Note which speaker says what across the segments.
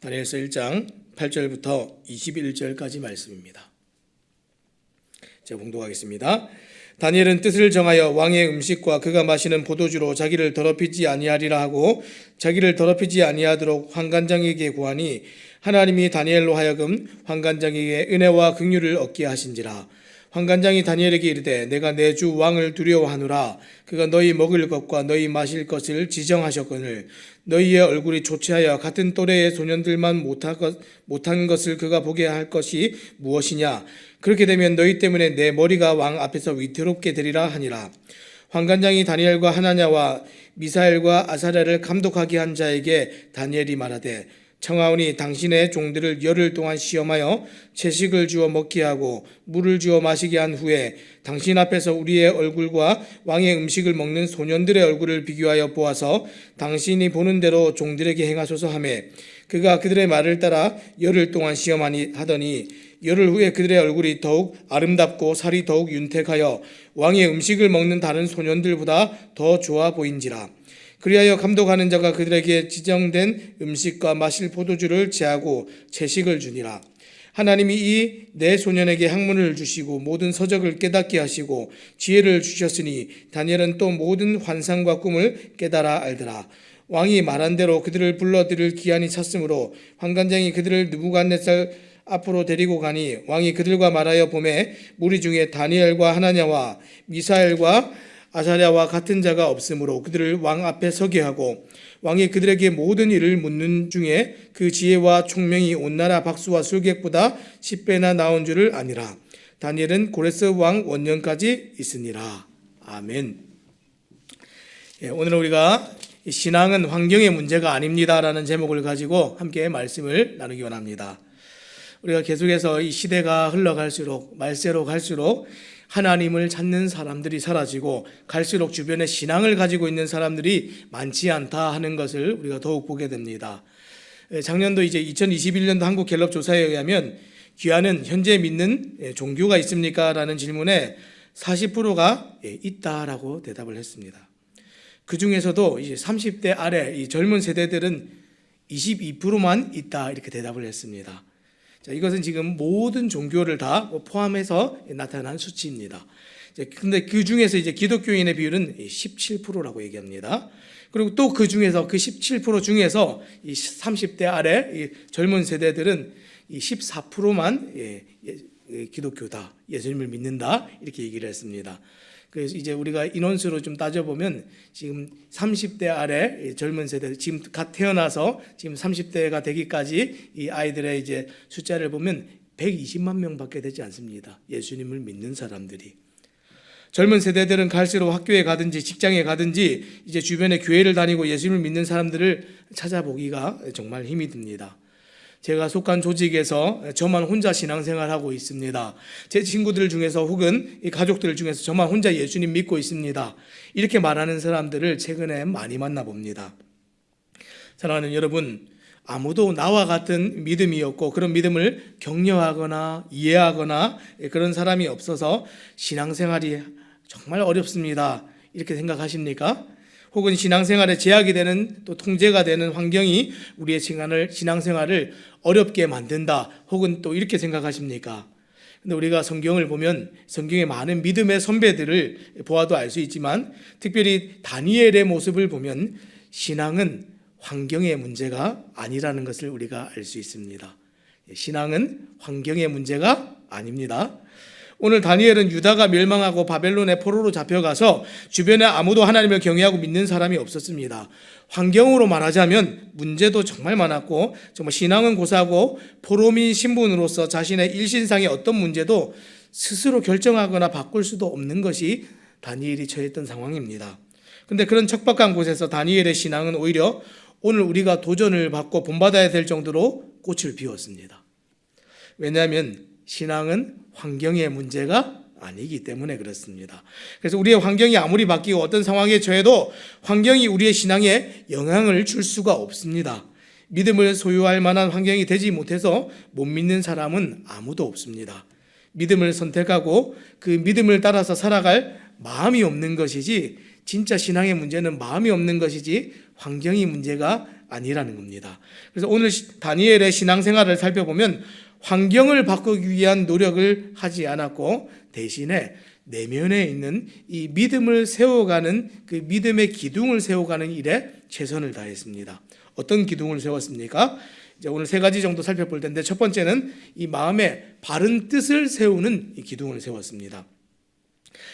Speaker 1: 다니엘서 1장 8절부터 21절까지 말씀입니다. 제가 봉독하겠습니다. 다니엘은 뜻을 정하여 왕의 음식과 그가 마시는 포도주로 자기를 더럽히지 아니하리라 하고 자기를 더럽히지 아니하도록 환관장에게 구하니 하나님이 다니엘로 하여금 환관장에게 은혜와 긍휼을 얻게 하신지라 환관장이 다니엘에게 이르되 내가 내 주 왕을 두려워하노라. 그가 너희 먹을 것과 너희 마실 것을 지정하셨거늘 너희의 얼굴이 조치하여 같은 또래의 소년들만 못한 것을 그가 보게 할 것이 무엇이냐? 그렇게 되면 너희 때문에 내 머리가 왕 앞에서 위태롭게 되리라 하니라. 환관장이 다니엘과 하나냐와 미사엘과 아사랴를 감독하게 한 자에게 다니엘이 말하되 청하오니 당신의 종들을 열흘 동안 시험하여 채식을 주어 먹게 하고 물을 주어 마시게 한 후에 당신 앞에서 우리의 얼굴과 왕의 음식을 먹는 소년들의 얼굴을 비교하여 보아서 당신이 보는 대로 종들에게 행하소서 하매 그가 그들의 말을 따라 열흘 동안 시험하니 하더니 열흘 후에 그들의 얼굴이 더욱 아름답고 살이 더욱 윤택하여 왕의 음식을 먹는 다른 소년들보다 더 좋아 보인지라 그리하여 감독하는 자가 그들에게 지정된 음식과 마실 포도주를 제하고 채식을 주니라. 하나님이 이 내 소년에게 학문을 주시고 모든 서적을 깨닫게 하시고 지혜를 주셨으니 다니엘은 또 모든 환상과 꿈을 깨달아 알더라. 왕이 말한 대로 그들을 불러들일 기한이 찼으므로 환관장이 그들을 느부갓네살 앞으로 데리고 가니 왕이 그들과 말하여 보매 무리 중에 다니엘과 하나냐와 미사엘과 아사랴와 같은 자가 없으므로 그들을 왕 앞에 서게 하고 왕이 그들에게 모든 일을 묻는 중에 그 지혜와 총명이 온 나라 박수와 술객보다 10배나 나온 줄을 아니라 다니엘은 고레스 왕 원년까지 있으니라 아멘. 예, 오늘 우리가 신앙은 환경의 문제가 아닙니다라는 제목을 가지고 함께 말씀을 나누기 원합니다. 우리가 계속해서 이 시대가 흘러갈수록 말세로 갈수록 하나님을 찾는 사람들이 사라지고 갈수록 주변에 신앙을 가지고 있는 사람들이 많지 않다 하는 것을 우리가 더욱 보게 됩니다. 예, 작년도 이제 2021년도 한국 갤럽 조사에 의하면 귀하는 현재 믿는 예, 종교가 있습니까? 라는 질문에 40%가 예, 있다라고 대답을 했습니다. 그 중에서도 이제 30대 아래 이 젊은 세대들은 22%만 있다 이렇게 대답을 했습니다. 자, 이것은 지금 모든 종교를 다 포함해서 나타난 수치입니다. 근데 그 중에서 이제 기독교인의 비율은 17%라고 얘기합니다. 그리고 또 그 중에서 그 17% 중에서 이 30대 아래 이 젊은 세대들은 이 14%만 예, 예, 예, 기독교다, 예수님을 믿는다 이렇게 얘기를 했습니다. 그래서 이제 우리가 인원수로 좀 따져보면 지금 30대 아래 젊은 세대 지금 갓 태어나서 지금 30대가 되기까지 이 아이들의 이제 숫자를 보면 120만 명밖에 되지 않습니다. 예수님을 믿는 사람들이. 젊은 세대들은 갈수록 학교에 가든지 직장에 가든지 이제 주변에 교회를 다니고 예수님을 믿는 사람들을 찾아보기가 정말 힘이 듭니다. 제가 속한 조직에서 저만 혼자 신앙생활하고 있습니다. 제 친구들 중에서 혹은 이 가족들 중에서 저만 혼자 예수님 믿고 있습니다. 이렇게 말하는 사람들을 최근에 많이 만나봅니다. 사랑하는 여러분, 아무도 나와 같은 믿음이 없고 그런 믿음을 격려하거나 이해하거나 그런 사람이 없어서 신앙생활이 정말 어렵습니다. 이렇게 생각하십니까? 혹은 신앙생활에 제약이 되는 또 통제가 되는 환경이 우리의 시간을 신앙생활을 어렵게 만든다. 혹은 또 이렇게 생각하십니까? 근데 우리가 성경을 보면 성경의 많은 믿음의 선배들을 보아도 알 수 있지만 특별히 다니엘의 모습을 보면 신앙은 환경의 문제가 아니라는 것을 우리가 알 수 있습니다. 신앙은 환경의 문제가 아닙니다. 오늘 다니엘은 유다가 멸망하고 바벨론의 포로로 잡혀가서 주변에 아무도 하나님을 경외하고 믿는 사람이 없었습니다. 환경으로 말하자면 문제도 정말 많았고 정말 신앙은 고사하고 포로민 신분으로서 자신의 일신상의 어떤 문제도 스스로 결정하거나 바꿀 수도 없는 것이 다니엘이 처했던 상황입니다. 근데 그런 척박한 곳에서 다니엘의 신앙은 오히려 오늘 우리가 도전을 받고 본받아야 될 정도로 꽃을 피웠습니다. 왜냐하면 신앙은 환경의 문제가 아니기 때문에 그렇습니다. 그래서 우리의 환경이 아무리 바뀌고 어떤 상황에 처해도 환경이 우리의 신앙에 영향을 줄 수가 없습니다. 믿음을 소유할 만한 환경이 되지 못해서 못 믿는 사람은 아무도 없습니다. 믿음을 선택하고 그 믿음을 따라서 살아갈 마음이 없는 것이지 진짜 신앙의 문제는 마음이 없는 것이지 환경이 문제가 아니라는 겁니다. 그래서 오늘 시- 다니엘의 신앙생활을 살펴보면 환경을 바꾸기 위한 노력을 하지 않았고 대신에 내면에 있는 이 믿음을 세워가는 그 믿음의 기둥을 세워가는 일에 최선을 다했습니다. 어떤 기둥을 세웠습니까? 이제 오늘 세 가지 정도 살펴볼 텐데 첫 번째는 이 마음의 바른 뜻을 세우는 이 기둥을 세웠습니다.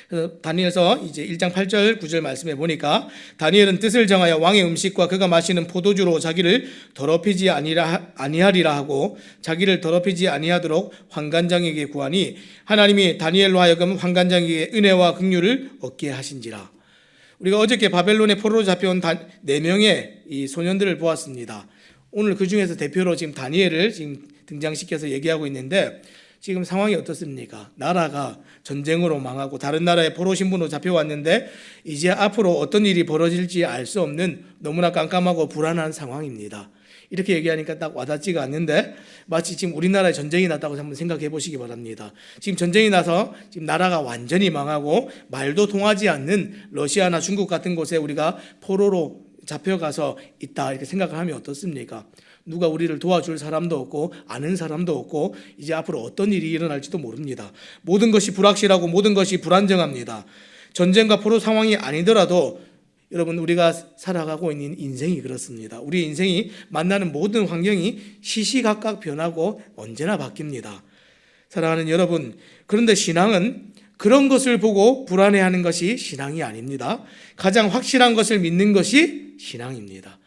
Speaker 1: 그래서 다니엘서 이제 1장 8절 9절 말씀해 보니까 다니엘은 뜻을 정하여 왕의 음식과 그가 마시는 포도주로 자기를 더럽히지 아니라 아니하리라 하고 자기를 더럽히지 아니하도록 환관장에게 구하니 하나님이 다니엘로 하여금 환관장에게 은혜와 긍휼을 얻게 하신지라. 우리가 어저께 바벨론의 포로로 잡혀온 다- 네 명의 이 소년들을 보았습니다. 오늘 그 중에서 대표로 지금 다니엘을 지금 등장시켜서 얘기하고 있는데 지금 상황이 어떻습니까? 나라가 전쟁으로 망하고 다른 나라에 포로 신분으로 잡혀왔는데 이제 앞으로 어떤 일이 벌어질지 알 수 없는 너무나 깜깜하고 불안한 상황입니다. 이렇게 얘기하니까 딱 와닿지가 않는데 마치 지금 우리나라에 전쟁이 났다고 한번 생각해 보시기 바랍니다. 지금 전쟁이 나서 지금 나라가 완전히 망하고 말도 통하지 않는 러시아나 중국 같은 곳에 우리가 포로로 잡혀가서 있다 이렇게 생각을 하면 어떻습니까? 누가 우리를 도와줄 사람도 없고 아는 사람도 없고 이제 앞으로 어떤 일이 일어날지도 모릅니다. 모든 것이 불확실하고 모든 것이 불안정합니다. 전쟁과 포로 상황이 아니더라도 여러분 우리가 살아가고 있는 인생이 그렇습니다. 우리 인생이 만나는 모든 환경이 시시각각 변하고 언제나 바뀝니다. 사랑하는 여러분, 그런데 신앙은 그런 것을 보고 불안해하는 것이 신앙이 아닙니다. 가장 확실한 것을 믿는 것이 신앙입니다.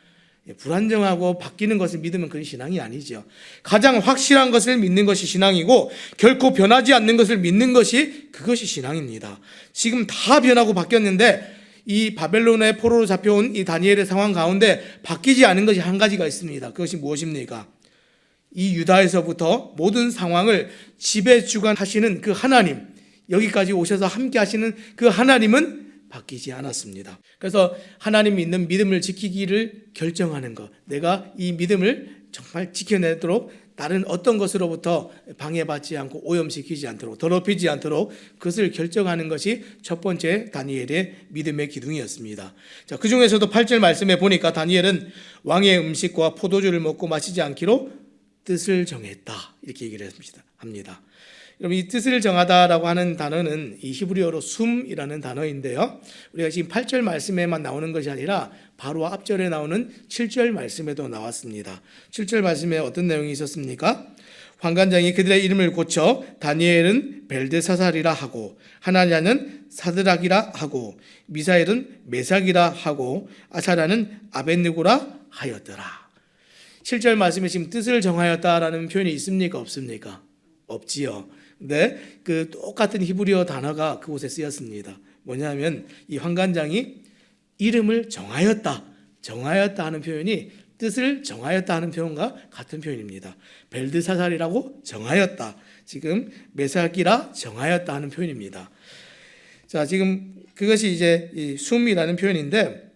Speaker 1: 예, 불안정하고 바뀌는 것을 믿으면 그건 신앙이 아니죠. 가장 확실한 것을 믿는 것이 신앙이고 결코 변하지 않는 것을 믿는 것이 그것이 신앙입니다. 지금 다 변하고 바뀌었는데 이 바벨론의 포로로 잡혀온 이 다니엘의 상황 가운데 바뀌지 않은 것이 한 가지가 있습니다. 그것이 무엇입니까? 이 유다에서부터 모든 상황을 지배 주관하시는 그 하나님, 여기까지 오셔서 함께 하시는 그 하나님은 바뀌지 않았습니다. 그래서 하나님 믿는 믿음을 지키기를 결정하는 것, 내가 이 믿음을 정말 지켜내도록 다른 어떤 것으로부터 방해받지 않고 오염시키지 않도록 더럽히지 않도록 그것을 결정하는 것이 첫 번째 다니엘의 믿음의 기둥이었습니다. 자, 그 중에서도 8절 말씀에 보니까 다니엘은 왕의 음식과 포도주를 먹고 마시지 않기로 뜻을 정했다. 이렇게 얘기를 합니다. 여러분 이 뜻을 정하다라고 하는 단어는 이 히브리어로 숨이라는 단어인데요. 우리가 지금 8절 말씀에만 나오는 것이 아니라 바로 앞절에 나오는 7절 말씀에도 나왔습니다. 7절 말씀에 어떤 내용이 있었습니까? 환관장이 그들의 이름을 고쳐 다니엘은 벨드사살이라 하고 하나냐는 사드락이라 하고 미사엘은 메삭이라 하고 아사라는 아벤느고라 하였더라. 7절 말씀에 지금 뜻을 정하였다라는 표현이 있습니까? 없습니까? 없지요. 근데 그 똑같은 히브리어 단어가 그곳에 쓰였습니다. 뭐냐면 이 환관장이 이름을 정하였다. 정하였다 하는 표현이 뜻을 정하였다 하는 표현과 같은 표현입니다. 벨드사살이라고 정하였다. 지금 메사기라 정하였다 하는 표현입니다. 자, 지금 그것이 이제 이 숨이라는 표현인데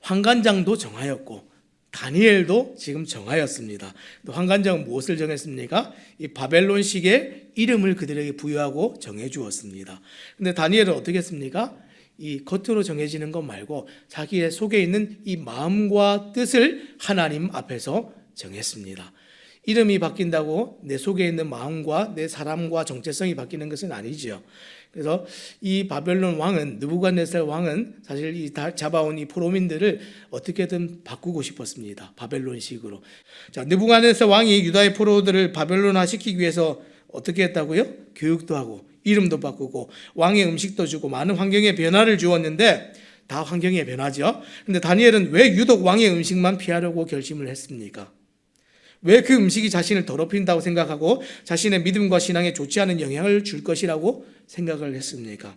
Speaker 1: 환관장도 정하였고 다니엘도 지금 정하였습니다. 또 환관장은 무엇을 정했습니까? 이 바벨론식의 이름을 그들에게 부여하고 정해 주었습니다. 근데 다니엘은 어떻게 했습니까? 이 겉으로 정해지는 것 말고 자기의 속에 있는 이 마음과 뜻을 하나님 앞에서 정했습니다. 이름이 바뀐다고 내 속에 있는 마음과 내 사람과 정체성이 바뀌는 것은 아니죠. 그래서 이 바벨론 왕은 느부갓네살 왕은 사실 이다 잡아온 이 포로민들을 어떻게든 바꾸고 싶었습니다. 바벨론식으로. 자, 느부갓네살 왕이 유다의 포로들을 바벨론화 시키기 위해서 어떻게 했다고요? 교육도 하고 이름도 바꾸고 왕의 음식도 주고 많은 환경의 변화를 주었는데 다 환경의 변화죠. 근데 다니엘은 왜 유독 왕의 음식만 피하려고 결심을 했습니까? 왜 그 음식이 자신을 더럽힌다고 생각하고 자신의 믿음과 신앙에 좋지 않은 영향을 줄 것이라고 생각을 했습니까?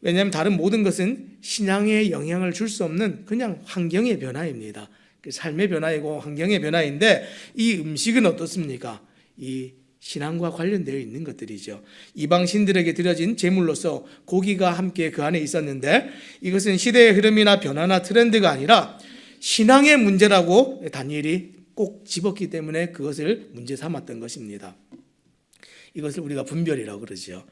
Speaker 1: 왜냐하면 다른 모든 것은 신앙에 영향을 줄 수 없는 그냥 환경의 변화입니다. 그 삶의 변화이고 환경의 변화인데 이 음식은 어떻습니까? 이 신앙과 관련되어 있는 것들이죠. 이방 신들에게 드려진 제물로서 고기가 함께 그 안에 있었는데 이것은 시대의 흐름이나 변화나 트렌드가 아니라 신앙의 문제라고 다니엘이 꼭 집었기 때문에 그것을 문제 삼았던 것입니다. 이것을 우리가 분별이라고 그러죠.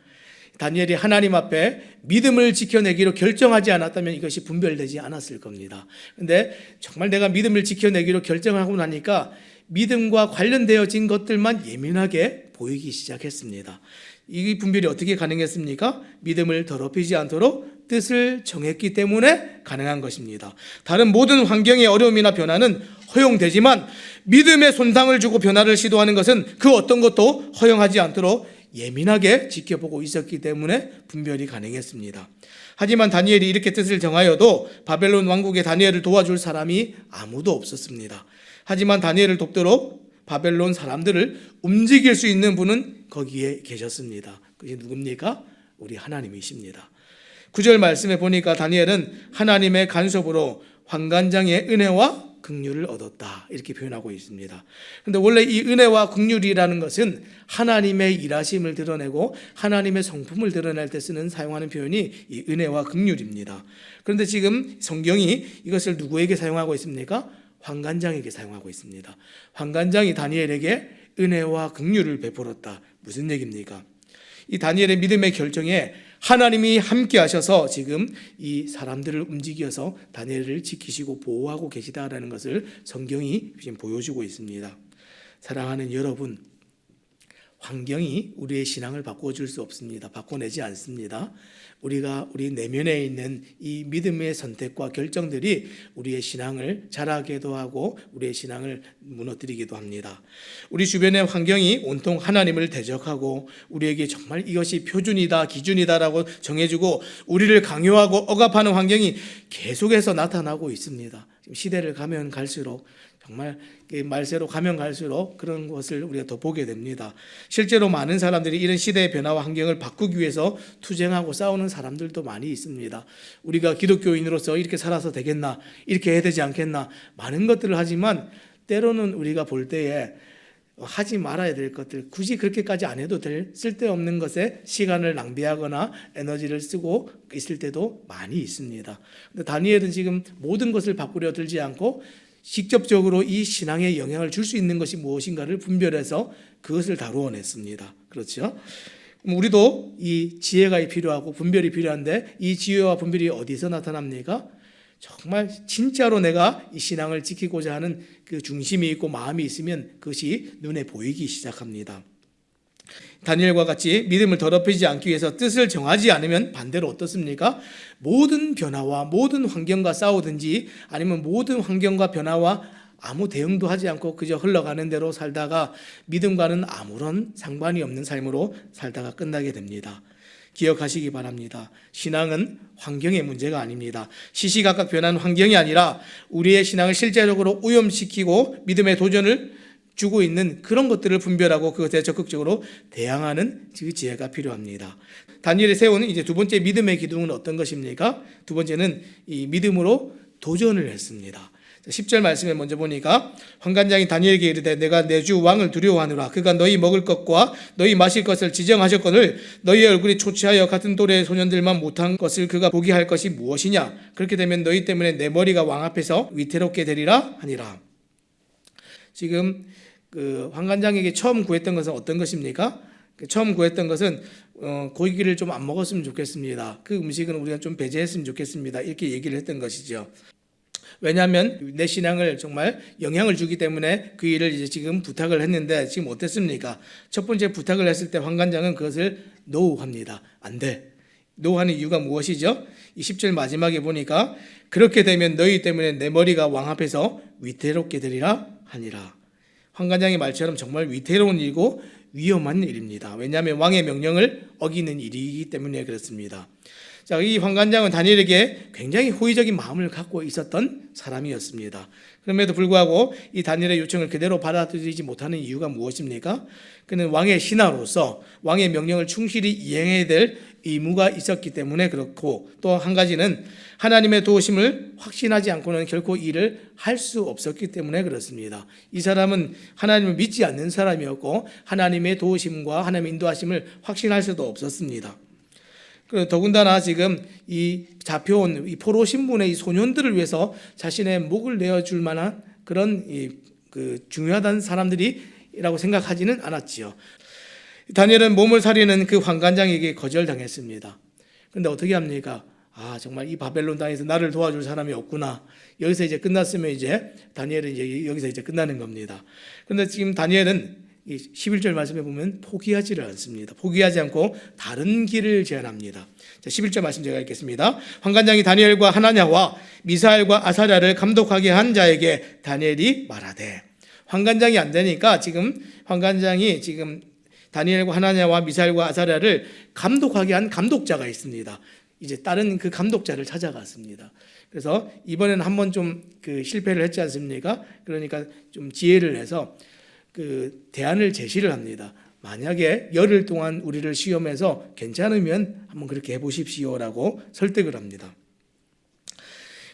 Speaker 1: 다니엘이 하나님 앞에 믿음을 지켜내기로 결정하지 않았다면 이것이 분별되지 않았을 겁니다. 근데 정말 내가 믿음을 지켜내기로 결정하고 나니까 믿음과 관련되어진 것들만 예민하게 보이기 시작했습니다. 이 분별이 어떻게 가능했습니까? 믿음을 더럽히지 않도록 뜻을 정했기 때문에 가능한 것입니다. 다른 모든 환경의 어려움이나 변화는 허용되지만 믿음의 손상을 주고 변화를 시도하는 것은 그 어떤 것도 허용하지 않도록 예민하게 지켜보고 있었기 때문에 분별이 가능했습니다. 하지만 다니엘이 이렇게 뜻을 정하여도 바벨론 왕국의 다니엘을 도와줄 사람이 아무도 없었습니다. 하지만 다니엘을 돕도록 바벨론 사람들을 움직일 수 있는 분은 거기에 계셨습니다. 그게 누굽니까? 우리 하나님이십니다. 구절 말씀에 보니까 다니엘은 하나님의 간섭으로 환관장의 은혜와 긍휼을 얻었다 이렇게 표현하고 있습니다. 근데 원래 이 은혜와 긍휼이라는 것은 하나님의 일하심을 드러내고 하나님의 성품을 드러낼 때 쓰는 사용하는 표현이 이 은혜와 긍휼입니다. 그런데 지금 성경이 이것을 누구에게 사용하고 있습니까? 환관장에게 사용하고 있습니다. 환관장이 다니엘에게 은혜와 긍휼을 베풀었다. 무슨 얘기입니까? 이 다니엘의 믿음의 결정에 하나님이 함께 하셔서 지금 이 사람들을 움직여서 다니엘을 지키시고 보호하고 계시다라는 것을 성경이 지금 보여주고 있습니다. 사랑하는 여러분, 환경이 우리의 신앙을 바꿔줄 수 없습니다. 바꿔내지 않습니다. 우리가 우리 내면에 있는 이 믿음의 선택과 결정들이 우리의 신앙을 자라게도 하고 우리의 신앙을 무너뜨리기도 합니다. 우리 주변의 환경이 온통 하나님을 대적하고 우리에게 정말 이것이 표준이다, 기준이다라고 정해주고 우리를 강요하고 억압하는 환경이 계속해서 나타나고 있습니다. 시대를 가면 갈수록 정말 말세로 가면 갈수록 그런 것을 우리가 더 보게 됩니다. 실제로 많은 사람들이 이런 시대의 변화와 환경을 바꾸기 위해서 투쟁하고 싸우는 사람들도 많이 있습니다. 우리가 기독교인으로서 이렇게 살아서 되겠나, 이렇게 해야 되지 않겠나, 많은 것들을 하지만 때로는 우리가 볼 때에 하지 말아야 될 것들 굳이 그렇게까지 안 해도 될 쓸데없는 것에 시간을 낭비하거나 에너지를 쓰고 있을 때도 많이 있습니다. 근데 다니엘은 지금 모든 것을 바꾸려 들지 않고 직접적으로 이 신앙에 영향을 줄 수 있는 것이 무엇인가를 분별해서 그것을 다루어냈습니다. 그렇죠? 우리도 이 지혜가 필요하고 분별이 필요한데 이 지혜와 분별이 어디서 나타납니까? 정말 진짜로 내가 이 신앙을 지키고자 하는 그 중심이 있고 마음이 있으면 그것이 눈에 보이기 시작합니다. 다니엘과 같이 믿음을 더럽히지 않기 위해서 뜻을 정하지 않으면 반대로 어떻습니까? 모든 변화와 모든 환경과 싸우든지 아니면 모든 환경과 변화와 아무 대응도 하지 않고 그저 흘러가는 대로 살다가 믿음과는 아무런 상관이 없는 삶으로 살다가 끝나게 됩니다. 기억하시기 바랍니다. 신앙은 환경의 문제가 아닙니다. 시시각각 변하는 환경이 아니라 우리의 신앙을 실제적으로 오염시키고 믿음의 도전을 주고 있는 그런 것들을 분별하고 그것에 적극적으로 대항하는 그 지혜가 필요합니다. 다니엘이 세운 이제 두 번째 믿음의 기둥은 어떤 것입니까? 두 번째는 이 믿음으로 도전을 했습니다. 10절 말씀에 먼저 보니까 환관장이 다니엘에게 이르되 내가 내 주 왕을 두려워하노라 그가 너희 먹을 것과 너희 마실 것을 지정하셨거늘 너희 얼굴이 초췌하여 같은 또래의 소년들만 못한 것을 그가 보게 할 것이 무엇이냐 그렇게 되면 너희 때문에 내 머리가 왕 앞에서 위태롭게 되리라 하니라 지금 그 황관장에게 처음 구했던 것은 어떤 것입니까? 그 처음 구했던 것은 어, 고기를 좀 안 먹었으면 좋겠습니다. 그 음식은 우리가 좀 배제했으면 좋겠습니다. 이렇게 얘기를 했던 것이죠. 왜냐하면 내 신앙을 정말 영향을 주기 때문에 그 일을 이제 지금 부탁을 했는데 지금 어땠습니까? 첫 번째 부탁을 했을 때 황관장은 그것을 노우합니다. 안 돼. 노우하는 이유가 무엇이죠? 이 10절 마지막에 보니까 그렇게 되면 너희 때문에 내 머리가 왕 앞에서 위태롭게 되리라 하니라. 황관장의 말처럼 정말 위태로운 일이고 위험한 일입니다. 왜냐하면 왕의 명령을 어기는 일이기 때문에 그렇습니다. 자, 이 황관장은 다니엘에게 굉장히 호의적인 마음을 갖고 있었던 사람이었습니다. 그럼에도 불구하고 이 다니엘의 요청을 그대로 받아들이지 못하는 이유가 무엇입니까? 그는 왕의 신하로서 왕의 명령을 충실히 이행해야 될 의무가 있었기 때문에 그렇고 또 한 가지는 하나님의 도우심을 확신하지 않고는 결코 일을 할 수 없었기 때문에 그렇습니다. 이 사람은 하나님을 믿지 않는 사람이었고 하나님의 도우심과 하나님의 인도하심을 확신할 수도 없었습니다. 그 더군다나 지금 이 잡혀온 이 포로 신분의 이 소년들을 위해서 자신의 목을 내어줄 만한 그런 이그 중요하다는 사람들이라고 생각하지는 않았지요. 다니엘은 몸을 사리는 그 환관장에게 거절당했습니다. 근데 어떻게 합니까? 아, 정말 이 바벨론 땅에서 나를 도와줄 사람이 없구나. 여기서 이제 끝났으면 이제 다니엘은 이제 여기서 이제 끝나는 겁니다. 근데 지금 다니엘은 이 11절 말씀에 보면 포기하지를 않습니다. 포기하지 않고 다른 길을 제안합니다. 자, 11절 말씀 제가 읽겠습니다. 환관장이 다니엘과 하나냐와 미사엘과 아사랴를 감독하게 한 자에게 다니엘이 말하되 환관장이 안 되니까 지금 환관장이 지금 다니엘과 하나냐와 미사엘과 아사랴를 감독하게 한 감독자가 있습니다. 이제 다른 그 감독자를 찾아갔습니다. 그래서 이번에는 한번 좀 그 실패를 했지 않습니까? 그러니까 좀 지혜를 내서 그 대안을 제시를 합니다. 만약에 열흘 동안 우리를 시험해서 괜찮으면 한번 그렇게 해보십시오라고 설득을 합니다.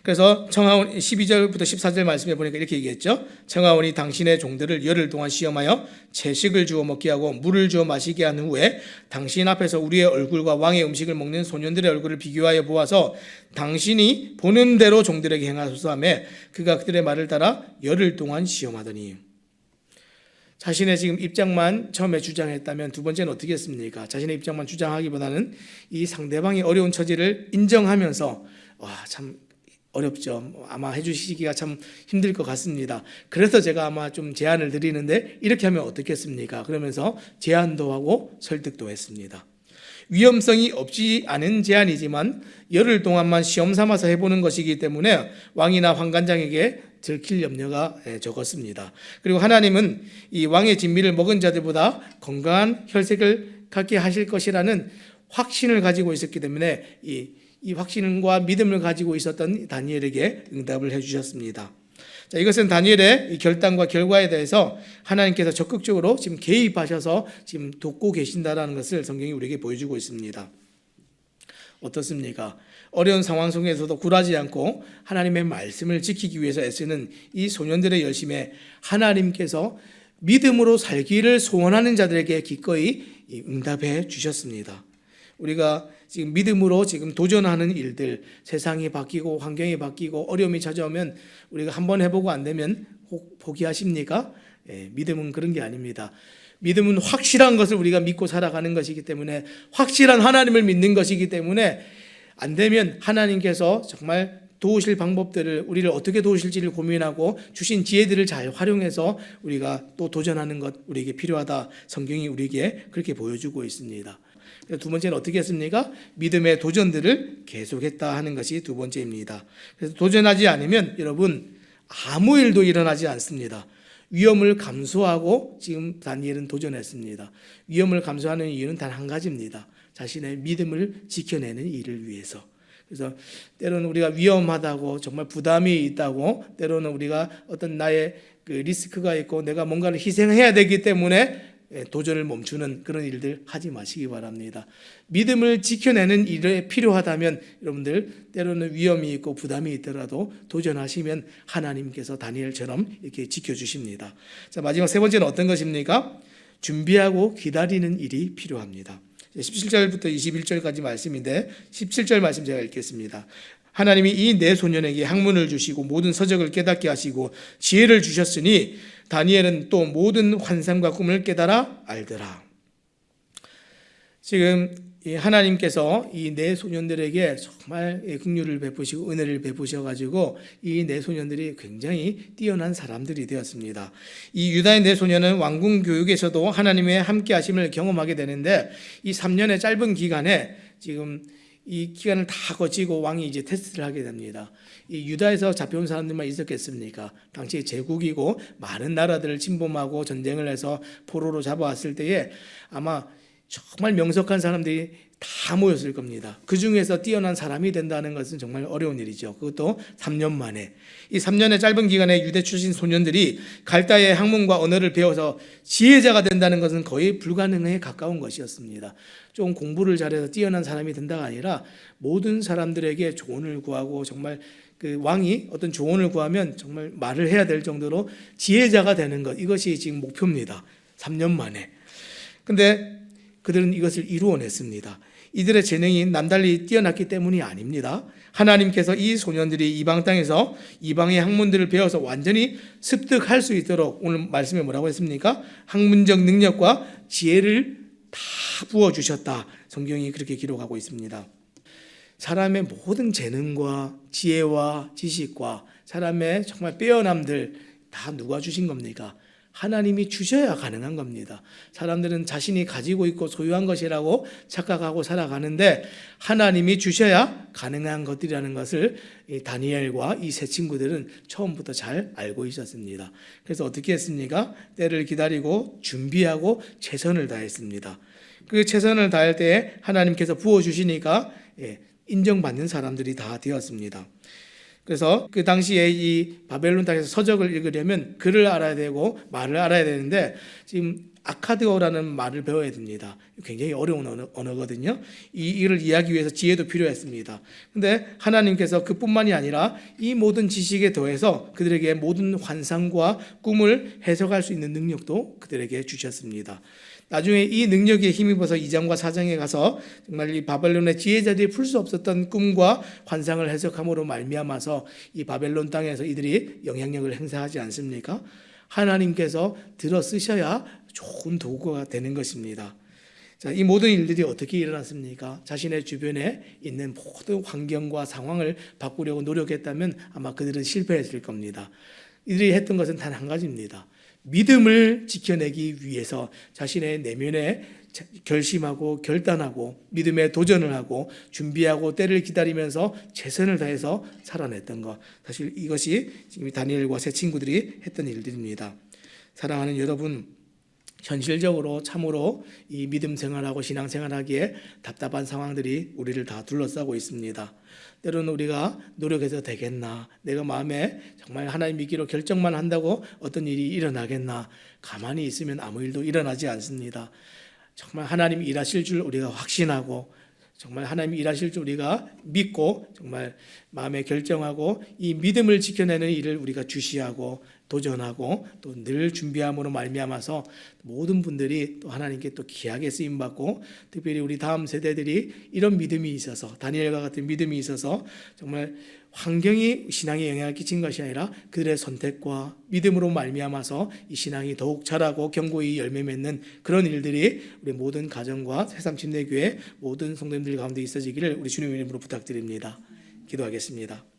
Speaker 1: 그래서 청하원 12절부터 14절 말씀해 보니까 이렇게 얘기했죠. 청하원이 당신의 종들을 열흘 동안 시험하여 채식을 주어 먹게 하고 물을 주어 마시게 한 후에 당신 앞에서 우리의 얼굴과 왕의 음식을 먹는 소년들의 얼굴을 비교하여 보아서 당신이 보는 대로 종들에게 행하소서 하며 그가 그들의 말을 따라 열흘 동안 시험하더니 자신의 지금 입장만 처음에 주장했다면 두 번째는 어떻게 했습니까? 자신의 입장만 주장하기보다는 이 상대방의 어려운 처지를 인정하면서 와 참 어렵죠. 아마 해주시기가 참 힘들 것 같습니다. 그래서 제가 아마 좀 제안을 드리는데 이렇게 하면 어떻겠습니까? 그러면서 제안도 하고 설득도 했습니다. 위험성이 없지 않은 제안이지만 열흘 동안만 시험 삼아서 해보는 것이기 때문에 왕이나 환관장에게 들킬 염려가 예, 적었습니다. 그리고 하나님은 이 왕의 진미를 먹은 자들보다 건강한 혈색을 갖게 하실 것이라는 확신을 가지고 있었기 때문에 이, 이 확신과 믿음을 가지고 있었던 다니엘에게 응답을 해주셨습니다. 자, 이것은 다니엘의 이 결단과 결과에 대해서 하나님께서 적극적으로 지금 개입하셔서 지금 돕고 계신다라는 것을 성경이 우리에게 보여주고 있습니다. 어떻습니까? 어려운 상황 속에서도 굴하지 않고 하나님의 말씀을 지키기 위해서 애쓰는 이 소년들의 열심에 하나님께서 믿음으로 살기를 소원하는 자들에게 기꺼이 응답해 주셨습니다. 우리가 지금 믿음으로 지금 도전하는 일들, 세상이 바뀌고 환경이 바뀌고 어려움이 찾아오면 우리가 한번 해보고 안 되면 혹 포기하십니까? 예, 믿음은 그런 게 아닙니다. 믿음은 확실한 것을 우리가 믿고 살아가는 것이기 때문에 확실한 하나님을 믿는 것이기 때문에 안 되면 하나님께서 정말 도우실 방법들을 우리를 어떻게 도우실지를 고민하고 주신 지혜들을 잘 활용해서 우리가 또 도전하는 것 우리에게 필요하다. 성경이 우리에게 그렇게 보여주고 있습니다. 두 번째는 어떻게 했습니까? 믿음의 도전들을 계속했다 하는 것이 두 번째입니다. 그래서 도전하지 않으면 여러분 아무 일도 일어나지 않습니다. 위험을 감수하고 지금 다니엘은 도전했습니다. 위험을 감수하는 이유는 단 한 가지입니다. 자신의 믿음을 지켜내는 일을 위해서. 그래서 때로는 우리가 위험하다고 정말 부담이 있다고 때로는 우리가 어떤 나의 그 리스크가 있고 내가 뭔가를 희생해야 되기 때문에 예, 도전을 멈추는 그런 일들 하지 마시기 바랍니다. 믿음을 지켜내는 일에 필요하다면 여러분들 때로는 위험이 있고 부담이 있더라도 도전하시면 하나님께서 다니엘처럼 이렇게 지켜주십니다. 자 마지막 세 번째는 어떤 것입니까? 준비하고 기다리는 일이 필요합니다. 17절부터 21절까지 말씀인데 17절 말씀 제가 읽겠습니다. 하나님이 이네 소년에게 학문을 주시고 모든 서적을 깨닫게 하시고 지혜를 주셨으니 다니엘은 또 모든 환상과 꿈을 깨달아 알더라. 지금 하나님께서 이 네 소년들에게 정말 긍휼을 베푸시고 은혜를 베푸셔 가지고 이 네 소년들이 굉장히 뛰어난 사람들이 되었습니다. 이 유다의 네 소년은 왕궁 교육에서도 하나님의 함께 하심을 경험하게 되는데 이 3년의 짧은 기간에 지금 이 기간을 다 거치고 왕이 이제 테스트를 하게 됩니다. 이 유다에서 잡혀온 사람들만 있었겠습니까? 당시 제국이고 많은 나라들을 침범하고 전쟁을 해서 포로로 잡아왔을 때에 아마 정말 명석한 사람들이 다 모였을 겁니다. 그 중에서 뛰어난 사람이 된다는 것은 정말 어려운 일이죠. 그것도 3년 만에. 이 3년의 짧은 기간에 유대 출신 소년들이 갈다의 학문과 언어를 배워서 지혜자가 된다는 것은 거의 불가능에 가까운 것이었습니다. 좀 공부를 잘해서 뛰어난 사람이 된다가 아니라 모든 사람들에게 조언을 구하고 정말 그 왕이 어떤 조언을 구하면 정말 말을 해야 될 정도로 지혜자가 되는 것 이것이 지금 목표입니다. 3년 만에. 근데 그들은 이것을 이루어냈습니다. 이들의 재능이 남달리 뛰어났기 때문이 아닙니다. 하나님께서 이 소년들이 이방 땅에서 이방의 학문들을 배워서 완전히 습득할 수 있도록 오늘 말씀에 뭐라고 했습니까? 학문적 능력과 지혜를 다 부어 주셨다. 성경이 그렇게 기록하고 있습니다. 사람의 모든 재능과 지혜와 지식과 사람의 정말 빼어남들 다 누가 주신 겁니까? 하나님이 주셔야 가능한 겁니다. 사람들은 자신이 가지고 있고 소유한 것이라고 착각하고 살아가는데 하나님이 주셔야 가능한 것들이라는 것을 이 다니엘과 이 세 친구들은 처음부터 잘 알고 있었습니다. 그래서 어떻게 했습니까? 때를 기다리고 준비하고 최선을 다했습니다. 그 최선을 다할 때에 하나님께서 부어 주시니까 예, 인정받는 사람들이 다 되었습니다. 그래서 그 당시에 이 바벨론 땅에서 서적을 읽으려면 글을 알아야 되고 말을 알아야 되는데 지금 아카드어라는 말을 배워야 됩니다. 굉장히 어려운 언어, 언어 거든요. 이 일을 이해하기 위해서 지혜도 필요했습니다. 근데 하나님께서 그뿐만이 아니라 이 모든 지식에 더해서 그들에게 모든 환상과 꿈을 해석할 수 있는 능력도 그들에게 주셨습니다. 나중에 이 능력에 힘입어서 2장과 4장에 가서 정말 이 바벨론의 지혜자들이 풀 수 없었던 꿈과 환상을 해석함으로 말미암아서 이 바벨론 땅에서 이들이 영향력을 행사하지 않습니까? 하나님께서 들어 쓰셔야 좋은 도구가 되는 것입니다. 자, 이 모든 일들이 어떻게 일어났습니까? 자신의 주변에 있는 모든 환경과 상황을 바꾸려고 노력했다면 아마 그들은 실패했을 겁니다. 이들이 했던 것은 단 한 가지입니다. 믿음을 지켜내기 위해서 자신의 내면에 결심하고 결단하고 믿음에 도전을 하고 준비하고 때를 기다리면서 최선을 다해서 살아냈던 것. 사실 이것이 지금 다니엘과 세 친구들이 했던 일들입니다. 사랑하는 여러분, 현실적으로 참으로 이 믿음 생활하고 신앙 생활하기에 답답한 상황들이 우리를 다 둘러싸고 있습니다. 때로는 우리가 노력해서 되겠나? 내가 마음에 정말 하나님 믿기로 결정만 한다고 어떤 일이 일어나겠나? 가만히 있으면 아무 일도 일어나지 않습니다. 정말 하나님 일하실 줄 우리가 확신하고 정말 하나님 일하실 줄 우리가 믿고 정말 마음에 결정하고 이 믿음을 지켜내는 일을 우리가 주시하고 도전하고 또 늘 준비함으로 말미암아서 모든 분들이 또 하나님께 또 귀하게 쓰임 받고 특별히 우리 다음 세대들이 이런 믿음이 있어서 다니엘과 같은 믿음이 있어서 정말 환경이 신앙에 영향을 끼친 것이 아니라 그들의 선택과 믿음으로 말미암아서 이 신앙이 더욱 자라고 견고히 열매 맺는 그런 일들이 우리 모든 가정과 새삼 침례교회 모든 성도님들 가운데 있어지기를 우리 주님 이름으로 부탁드립니다. 기도하겠습니다.